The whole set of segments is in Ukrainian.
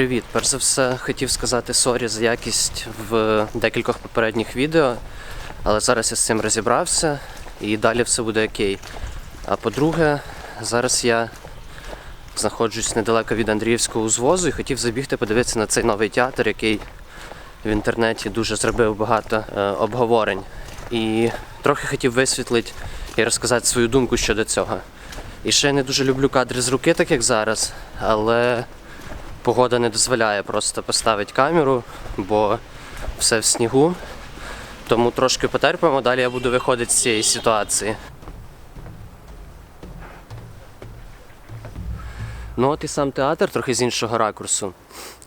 Привіт! Перш за все, хотів сказати сорі за якість в декількох попередніх відео, але зараз я з цим розібрався і далі все буде окей. А по-друге, зараз я знаходжусь недалеко від Андріївського узвозу і хотів забігти подивитися на цей новий театр, який в інтернеті дуже зробив багато е, обговорень. І трохи хотів висвітлити і розказати свою думку щодо цього. І ще я не дуже люблю кадри з руки, так як зараз, але погода не дозволяє просто поставити камеру, бо все в снігу. Тому трошки потерпимо, далі я буду виходити з цієї ситуації. Ну от і сам театр трохи з іншого ракурсу.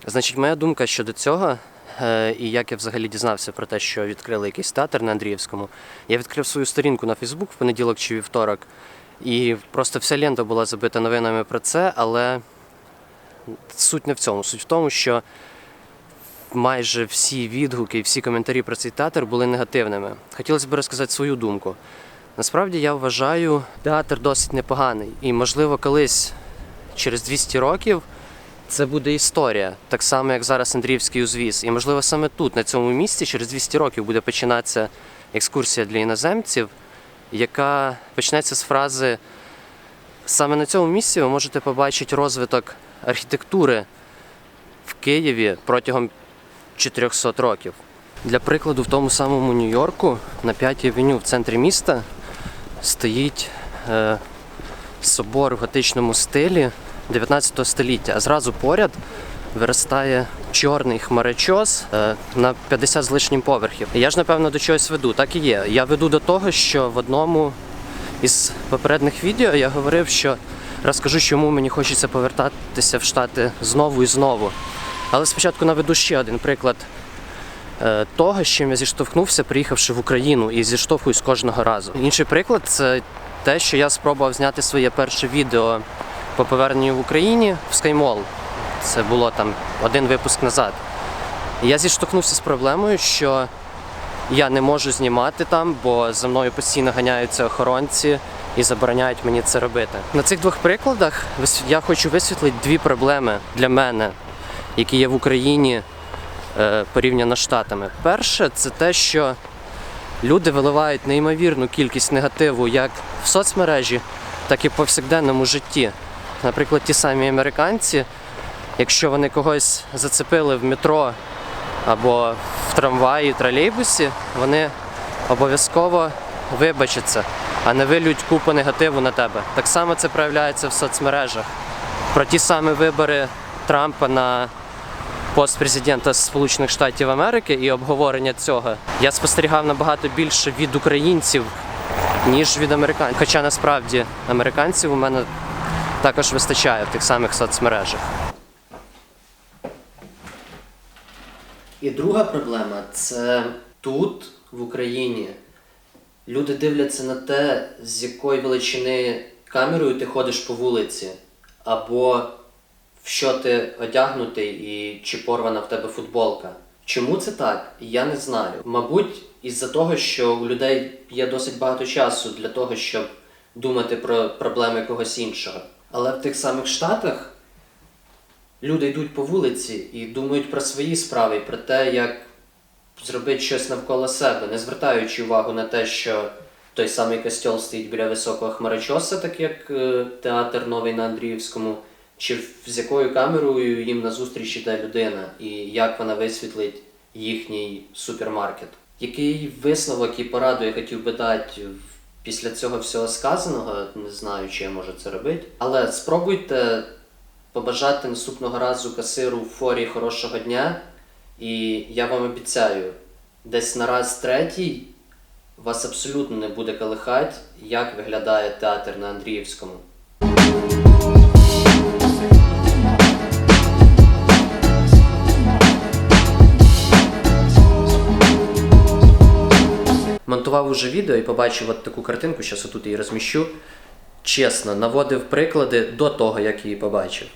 Значить, моя думка щодо цього, е, і як я взагалі дізнався про те, що відкрили якийсь театр на Андріївському, я відкрив свою сторінку на Фейсбук в понеділок чи вівторок, і просто вся лента була забита новинами про це, але суть не в цьому. Суть в тому, що майже всі відгуки і всі коментарі про цей театр були негативними. Хотілося б розказати свою думку. Насправді я вважаю, театр досить непоганий. І, можливо, колись через 200 років це буде історія, так само, як зараз Андріївський узвіз. І, можливо, саме тут, на цьому місці, через 200 років буде починатися екскурсія для іноземців, яка почнеться з фрази Саме на цьому місці ви можете побачити розвиток архітектури в Києві протягом 400 років. Для прикладу, в тому самому Нью-Йорку на 5 авеню в центрі міста стоїть е, собор в готичному стилі 19 століття, а зразу поряд виростає чорний хмарочос е, на 50 з лишнім поверхів. Я ж напевно до чогось веду. Так і є. Я веду до того, що в одному із попередніх відео я говорив, що розкажу, чому мені хочеться повертатися в Штати знову і знову. Але спочатку наведу ще один приклад е, того, з чим я зіштовхнувся, приїхавши в Україну, і зіштовхуюсь кожного разу. Інший приклад це те, що я спробував зняти своє перше відео по поверненню в Україні в SkyMall. Це було там один випуск назад. Я зіштовхнувся з проблемою, що я не можу знімати там, бо за мною постійно ганяються охоронці і забороняють мені це робити. На цих двох прикладах я хочу висвітлити дві проблеми для мене, які є в Україні е, порівняно з Штатами. Перше, це те, що люди виливають неймовірну кількість негативу як в соцмережі, так і в повсякденному житті. Наприклад, ті самі американці, якщо вони когось зацепили в метро або в трамваї, тролейбусі, вони обов'язково вибачаться, а не вилють купу негативу на тебе. Так само це проявляється в соцмережах. Про ті самі вибори Трампа на пост президента Сполучених Штатів Америки і обговорення цього я спостерігав набагато більше від українців, ніж від американців. Хоча насправді американців у мене також вистачає в тих самих соцмережах. І друга проблема це тут, в Україні, люди дивляться на те, з якої величини камерою ти ходиш по вулиці, або в що ти одягнутий і чи порвана в тебе футболка. Чому це так? Я не знаю. Мабуть, із-за того, що у людей є досить багато часу для того, щоб думати про проблеми когось іншого. Але в тих самих Штатах люди йдуть по вулиці і думають про свої справи, про те, як зробити щось навколо себе, не звертаючи увагу на те, що той самий костьол стоїть біля високого хмарочоса, так як е, театр новий на Андріївському, чи з якою камерою їм назустріч іде людина, і як вона висвітлить їхній супермаркет. Який висновок і пораду я хотів би дати після цього всього сказаного, не знаю, чи я можу це робити. Але спробуйте побажати наступного разу касиру в форі хорошого дня. І я вам обіцяю, десь на раз третій вас абсолютно не буде колихати, як виглядає театр на Андріївському. Монтував уже відео і побачив от таку картинку, зараз отут її розміщу. Чесно, наводив приклади до того, як її побачив.